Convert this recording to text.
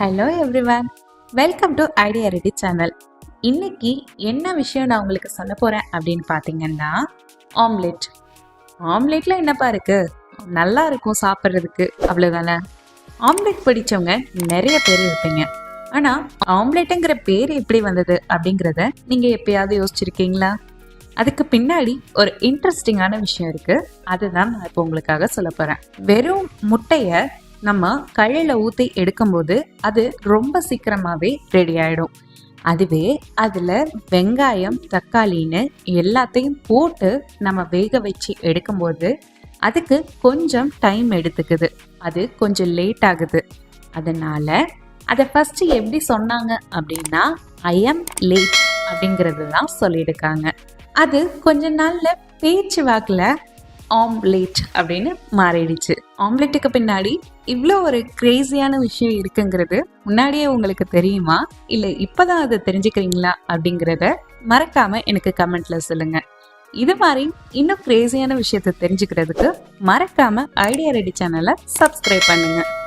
Hello everyone welcome to idea ready channel இன்னைக்கு என்ன விஷயம் நான் உங்களுக்கு சொல்ல போகிறேன் அப்படின்னு பார்த்தீங்கன்னா ஆம்லெட் ஆம்லெட்டில் என்னப்பா இருக்குது நல்லா இருக்கும் சாப்பிட்றதுக்கு அவ்வளோதானே ஆம்லெட் பிடிச்சவங்க நிறைய பேர் இருப்பீங்க. ஆனால் ஆம்லெட்டுங்கிற பேர் எப்படி வந்தது அப்படிங்கிறத நீங்கள் எப்பயாவது யோசிச்சிருக்கீங்களா? அதுக்கு பின்னாடி ஒரு இன்ட்ரெஸ்டிங்கான விஷயம் இருக்குது அதுதான் நான் இப்போ உங்களுக்காக சொல்ல போகிறேன் வெறும் முட்டையை நம்ம கழையில ஊற்றி எடுக்கும்போது அது ரொம்ப சீக்கிரமாகவே ரெடி ஆகிடும் அதுவே அதில் வெங்காயம் தக்காளின்னு எல்லாத்தையும் போட்டு நம்ம வேக வச்சு எடுக்கும்போது அதுக்கு கொஞ்சம் டைம் எடுத்துக்குது. அது கொஞ்சம் லேட் ஆகுது. அதனால அதை ஃபஸ்ட்டு எப்படி சொன்னாங்க அப்படின்னா ஐ எம் லேட் அப்படிங்கிறது தான் சொல்லியிருக்காங்க. அது கொஞ்ச நாளில் பேச்சு வாக்கில் ஆம்லேட் அப்படின்னு மாறிடுச்சு. ஆம்லெட்டுக்கு பின்னாடி இவ்வளோ ஒரு கிரேசியான விஷயம் இருக்குங்கிறது முன்னாடியே உங்களுக்கு தெரியுமா? இல்லை இப்போதான் அதை தெரிஞ்சுக்கிறீங்களா? அப்படிங்கிறத மறக்காம எனக்கு கமெண்ட்ல சொல்லுங்க. இது மாதிரி இன்னும் கிரேசியான விஷயத்தை தெரிஞ்சுக்கிறதுக்கு மறக்காம ஐடியா ரெடி சேனலை சப்ஸ்கிரைப் பண்ணுங்க.